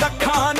ਦਾ ਖਾਨ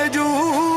أرجوه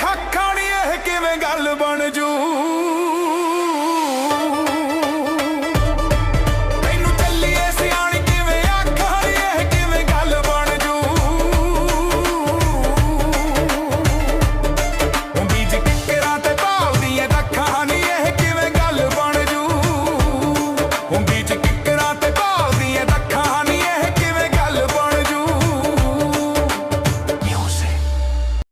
ਝੂਠੀ ਝੱਗ ਇਹ ਕਿਵੇਂ ਗੱਲ ਬਣ ਜੂ?